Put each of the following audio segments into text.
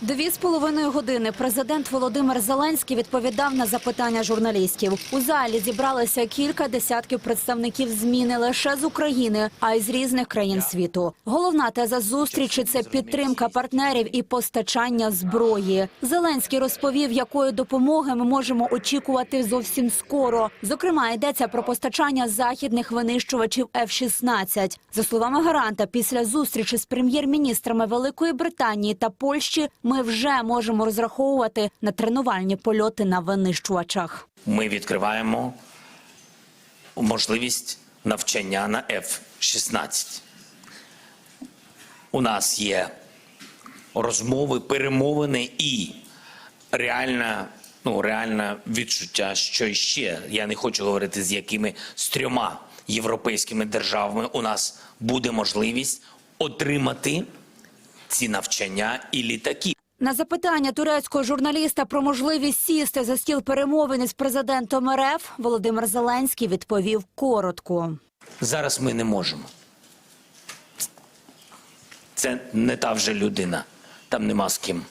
Дві з половиною години президент Володимир Зеленський відповідав на запитання журналістів. У залі зібралося кілька десятків представників ЗМІ не лише з України, а й з різних країн світу. Головна теза зустрічі це підтримка партнерів і постачання зброї. Зеленський розповів, якої допомоги ми можемо очікувати зовсім скоро. Зокрема, йдеться про постачання західних винищувачів F-16. За словами гаранта, після зустрічі з прем'єр-міністрами Великої Британії та Польщі ми вже можемо розраховувати на тренувальні польоти на винищувачах. ми відкриваємо можливість навчання на F-16. У нас є розмови, перемовини і реальне, ну, реальне відчуття, що ще я не хочу говорити з якими з трьома європейськими державами у нас буде можливість отримати ці навчання і літаки. На запитання турецького журналіста про можливість сісти за стіл перемовин із президентом РФ Володимир Зеленський відповів коротко. Зараз ми не можемо. Це не та вже людина. Там нема з ким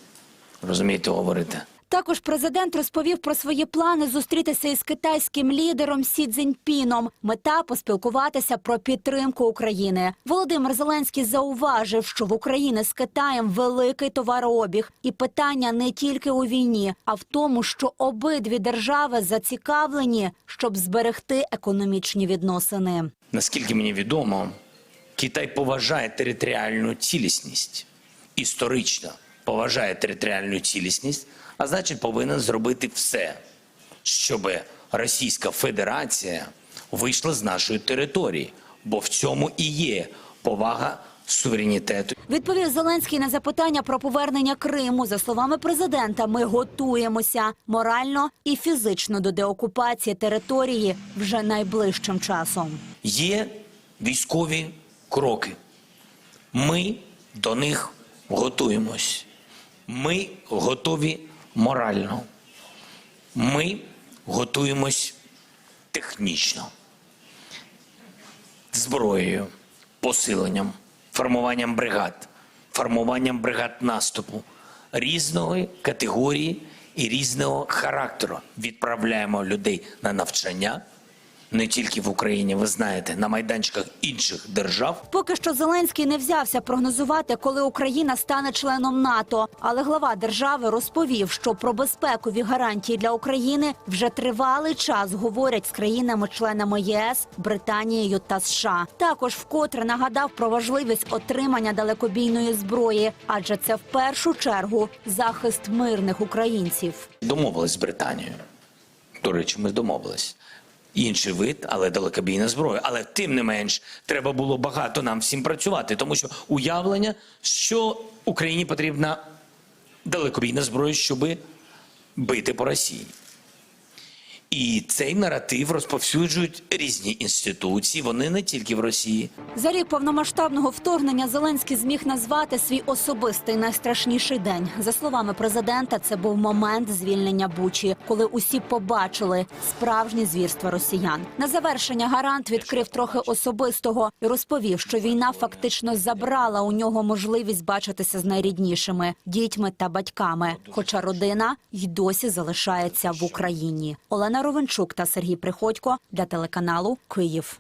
розумієте говорити. Також президент розповів про свої плани зустрітися із китайським лідером Сі Цзіньпіном. Мета поспілкуватися про підтримку України. Володимир Зеленський зауважив, що в Україні з Китаєм великий товарообіг, і питання не тільки у війні, а в тому, що обидві держави зацікавлені, щоб зберегти економічні відносини. Наскільки мені відомо, Китай поважає територіальну цілісність, історично поважає територіальну цілісність, а значить повинен зробити все, щоб Російська Федерація вийшла з нашої території, бо в цьому і є повага суверенітету Відповів Зеленський на запитання про повернення Криму. За словами президента, ми готуємося морально і фізично до деокупації території вже найближчим часом. Є військові кроки. Ми до них готуємось. Ми готові морально. Ми готуємось технічно. Зброєю, посиленням, формуванням бригад, формуванням бригад наступу різної категорії і різного характеру. Відправляємо людей на навчання не тільки в Україні, ви знаєте, на майданчиках інших держав. Поки що Зеленський не взявся прогнозувати, коли Україна стане членом НАТО. Але глава держави розповів, що про безпекові гарантії для України вже тривалий час говорять з країнами-членами ЄС, Британією та США. Також вкотре нагадав про важливість отримання далекобійної зброї, адже це в першу чергу захист мирних українців. Домовились з Британією. До речі, ми домовились. Інший вид, але далекобійна зброя. Але тим не менш, треба було багато нам всім працювати, тому що уявлення, що Україні потрібна далекобійна зброя, щоб бити по Росії. І цей наратив розповсюджують різні інституції. Вони не тільки в Росії. За рік повномасштабного вторгнення Зеленський зміг назвати свій особистий найстрашніший день. За словами президента, це був момент звільнення Бучі, коли усі побачили справжні звірства росіян. На завершення гарант відкрив трохи особистого і розповів, що війна фактично забрала у нього можливість бачитися з найріднішими дітьми та батьками. Хоча родина й досі залишається в Україні. Олена Ровенчук та Сергій Приходько для телеканалу Київ.